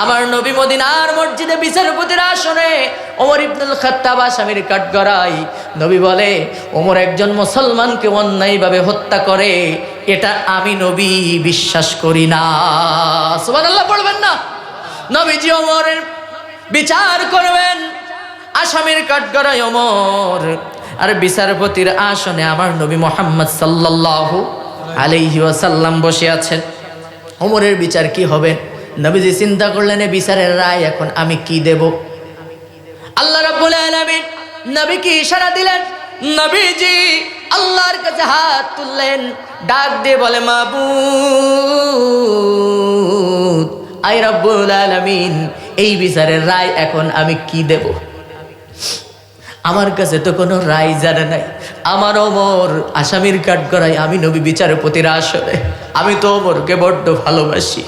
আমার নবী মদিনার মসজিদে বিচারপতির আসনে ওমর ইবনুল খাত্তাব আসামির কাঠগড়াই নবী বলে, ওমর একজন মুসলমানকে অন্যায়ভাবে হত্যা করে, এটা আমি নবী বিশ্বাস করি না। সুবহানাল্লাহ পড়বেন না। নবীজি ওমরের বিচার করবেন। আসামির কাঠগড়ায় ওমর, আর বিচারপতির আসনে আমার নবী মোহাম্মদ সাল্লাল্লাহু আলাইহি ওয়াসাল্লাম বসে আছেন। ওমরের বিচার কি হবে? নবীজি চিন্তা করলেন বিচারের রায় এখন আমি কি দেব? আল্লাহ রাব্বুল আলামিন নবীকে ইশারা দিলেন। নবীজি আল্লাহর কাছে হাত তুললেন, ডাক দিয়ে বলে, মাবুদ আই রাব্বুল আলামিন, এই বিচারের রায় এখন আমি কি দেব? আমার কাছে তো কোনো রায় জানে নাই। আমার ওমর আসামির কাঠ করাই আমি নবী বিচারপতির আসলে আমি তো ওমরকে বড্ড ভালোবাসি।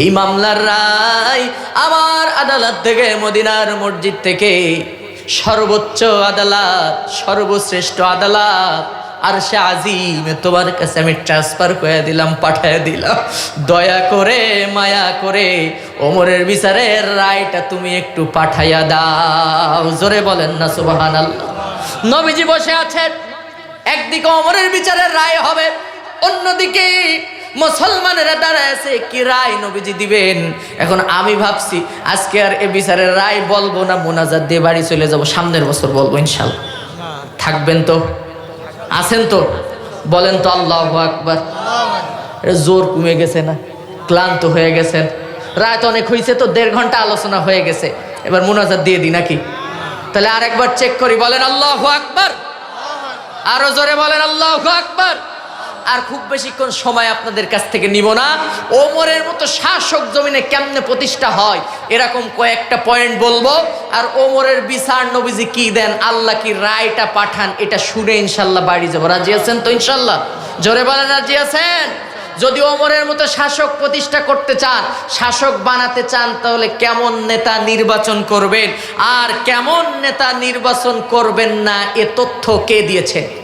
এই মামলার রায় আমার আদালত থেকে মদিনার মসজিদ থেকে সর্বোচ্চ আদালত, সর্বশ্রেষ্ঠ আদালত, আর সে আজিম, তোমার কাছে আমি ট্রান্সফার করে দিলাম, পাঠিয়ে দিলাম। দয়া করে, মায়া করে ওমরের বিচারের রায়টা তুমি একটু পাঠাইয়া দাও। জোরে বলেন না সুবাহান আল্লাহ নবীজি বসে আছেন। একদিকে ওমরের বিচারের রায় হবে, অন্যদিকে মুসলমানেরা দাঁড়ায় আছে, কি রায় নবীজি দিবেন? এখন আমি ভাবছি, আজকে আর এ বিচারের রায় বলব না, মোনাজাত দিয়ে বাড়ি চলে যাব, সামনের বছর বলব ইনশাল্লাহ। থাকবেন তো? আছেন তো? বলেন তো, আল্লাহ আকবার। জোর কমে গেছে না? ক্লান্ত হয়ে গেছেন? রাত অনেক হয়েছে তো, দেড় ঘণ্টা আলোচনা হয়ে গেছে। এবার মোনাজাত দিয়ে দিই নাকি? তাহলে আরেকবার চেক করি, বলেন, আল্লাহ আকবার। আরও জোরে বলেন, আল্লাহ আকবার। আর খুব বেশিক্ষণ সময় আপনাদের কাছ থেকে নিব না। ওমরের মতো শাসক জমিনে কেমনে প্রতিষ্ঠা হয়, এরকম কয়েকটা পয়েন্ট বলব। আর ওমরের বিচার নবীজি কি দেন, আল্লাহ কি রায়টা পাঠান, এটা শুনে ইনশাল্লাহ বাড়ি যাব। রাজি আছেন তো ইনশাল্লাহ? জোরে বলেন, রাজি আছেন? যদি ওমরের মতো শাসক প্রতিষ্ঠা করতে চান, শাসক বানাতে চান, তাহলে কেমন নেতা নির্বাচন করবেন? আর কেমন নেতা নির্বাচন করবেন না, এ তথ্য কে দিয়েছেন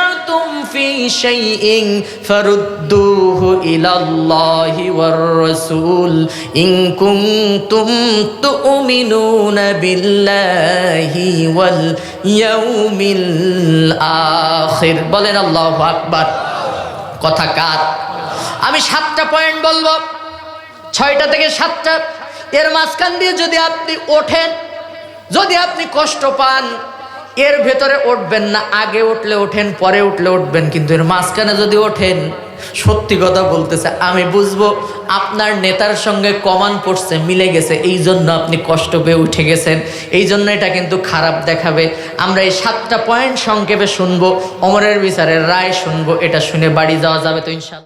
শাইইন ফারুদ্দুহু ইলাল্লাহি ওয়ার রাসূল ইন কুনতুম তু'মিনুনা বিল্লাহি ওয়াল ইয়াউমিল আখির। বলেন আল্লাহু আকবার। কথা কার? আমি সাতটা পয়েন্ট বলব। ছয়টা থেকে সাতটা। এর মাঝখান দিয়ে যদি আপনি ওঠেন, যদি আপনি কষ্ট পান এর ভেতরে উঠবেন না, আগে উঠলে ওঠেন পরে উঠলে উঠবেন, কিন্তু এর মাঝখানে যদি ওঠেন, সত্যি কথা বলতেছে, আমি বুঝব আপনার নেতার সঙ্গে কমান পড়ছে, মিলে গেছে এই জন্য আপনি কষ্ট পেয়ে উঠে গেছেন এই জন্য এটা কিন্তু খারাপ দেখাবে। আমরা এই সাতটা পয়েন্ট সংক্ষেপে শুনব, অমরের বিচারের রায় শুনব, এটা শুনে বাড়ি যাওয়া যাবে তো ইনশাল্লাহ।